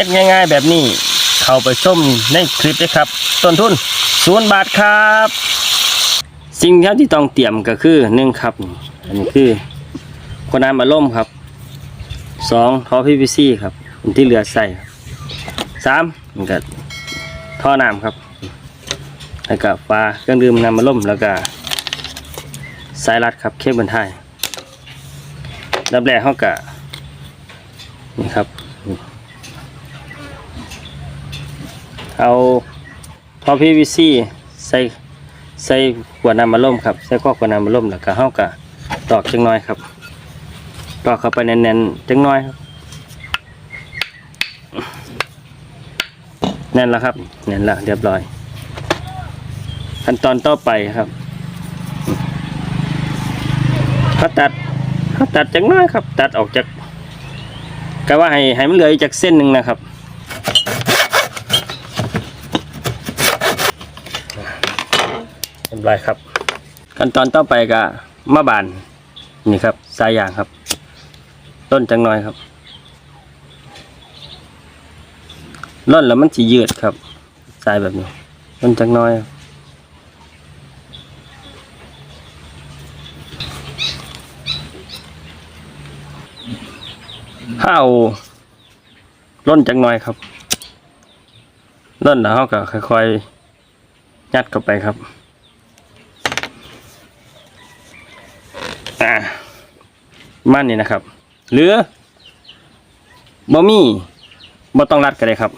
ฮ็ดง่าย ๆ แบบนี้ เข้าไปชมในคลิปเลยครับ ต้นทุนศูนย์บาทครับ สิ่งที่ต้องเตรียมก็คือหนึ่งครับ อันนี้คือขวดน้ำอัดลมครับสองท่อ PVC ครับอันที่เหลือใส่สามมันก็ท่อน้ำครับ แล้วก็ปลาเครื่องดื่มน้ำมันล่มแล้วก็สายรัดครับเคเบิลไทยดับแรกเขากะนี่ครับ เอาท่อ PVC ใส่ใส่ขวดน้ำมันล่มครับใส่ข้อขวดน้ำมันล่มแล้วก็เขากะตอกจังน้อยครับตอกเข้าไปแน่นๆจังน้อยครับแน่นแล้วครับแน่นแล้วเรียบร้อยขั้นตอนต่อไปครับเขาตัดเขาตัดจากน้อยครับ ตัดออกจากก็ว่าให้ให้มันเหลือจากเส้นหนึ่งนะครับ เรียบร้อยครับ ขั้นตอนต่อไปก็มาบานนี่ครับสายยางครับ ต้นจังน้อยครับร่อนแล้วมันจะยืดครับสายแบบนี้ต้นจังน้อยข้าวร่นจังน่อยครับร่นแล้วเราก็ค่อยๆยัดเข้าไปครับ อ่า มันนี่นะครับ หรือบ่มีบ่ต้องรัดก็ได้ครับ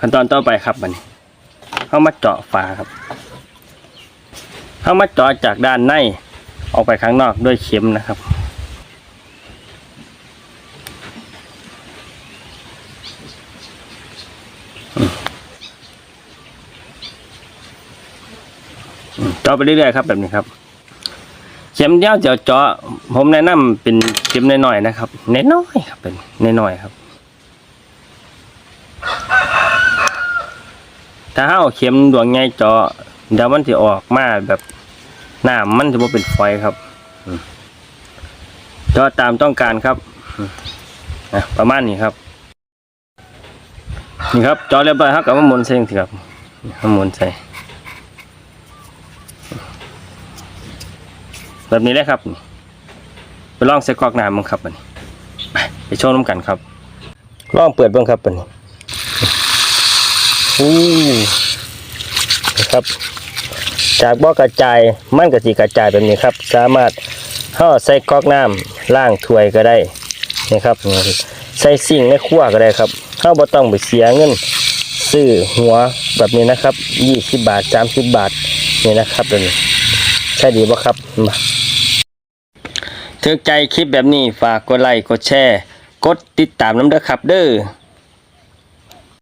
ขั้นตอนต่อไปครับบันเข้ามาเจาะฝาครับเข้ามาเจาะจากด้านในออกไปข้างนอกด้วยเข็มนะครับเจาะไปเรื่อยๆครับแบบนี้ครับ ข็มเดียวเจาะผมแนะนำเป็นเข็มน้อยๆนะครับน้อยๆครับเป็นน้อยๆครับ ถ้าเอาเข็มดวงใหญ่เจาะเดี๋ยวมันจะออกมาแบบหน้ำมันจะบ่เป็นฝอยครับเจาะตามต้องการครับนะประมาณนี้ครับ นี่ครับเจาะเรียบร้อยครับกับมะมุนใส่สิครับมะมุนใส่ แบบนี้เลยครับ ไปลองใส่กอกน้ำมั้งครับอันไปไปโชว์น้ำกันครับลองเปิดบ้างครับอันนี้อู้นะครับ จากบ่อกระจายมันกระสีกระจายแบบนี้ครับ สามารถห่อใส่กอกน้ำล่างถ้วยก็ได้นี่ครับใส่สิ่งในครัวก็ได้ครับเข้าบ่ต้องไปเสียเงินซื้อหัวแบบนี้นะครับ 20 บาท 30 บาท นี่นะครับแบบนี้ใช่ดีบ่ครับมา ถึกใจคลิปแบบนี้ฝากกดไลค์กดแชร์ กดติดตามน้ำเด้อครับเด้อ